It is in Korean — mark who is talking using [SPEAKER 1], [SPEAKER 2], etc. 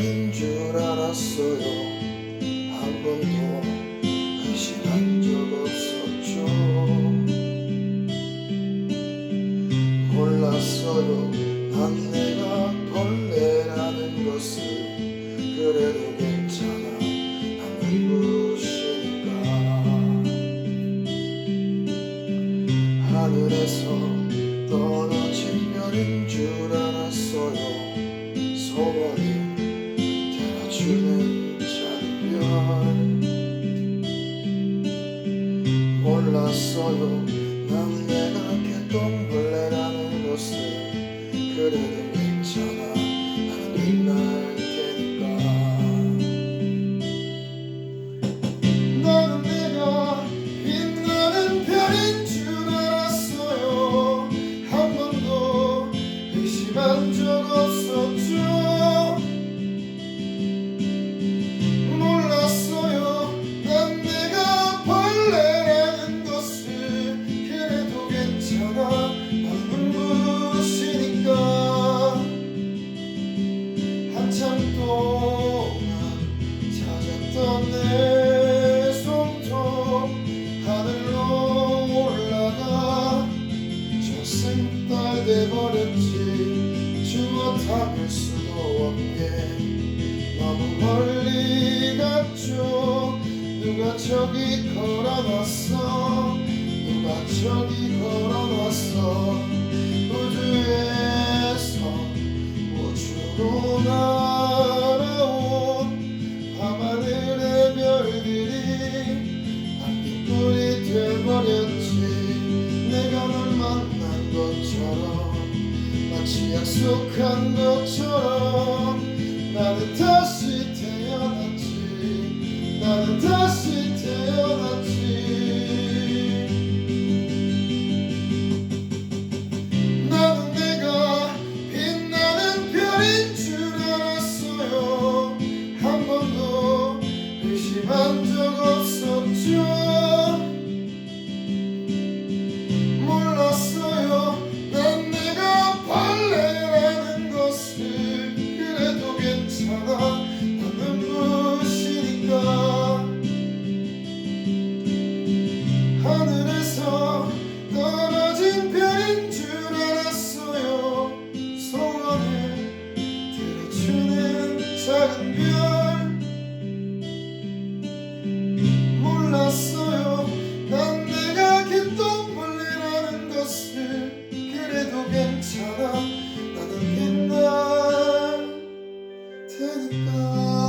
[SPEAKER 1] 아닌 줄 알았어요. 한 번도 그 의심한 적 없었죠. 몰랐어요. 난 내가 벌 mar. Por la solo bandera que tumbleran los sé. 담을 수도 없게. 너무 멀리 갔죠. 누가 저기 걸어놨어? 누가 저기 걸어놨어? 우주에서 우주로 날아온 밤하늘의 별들이 안개불이 돼버렸지. 내가 널 만난 것처럼 마치 약속한 것처럼 나는 go.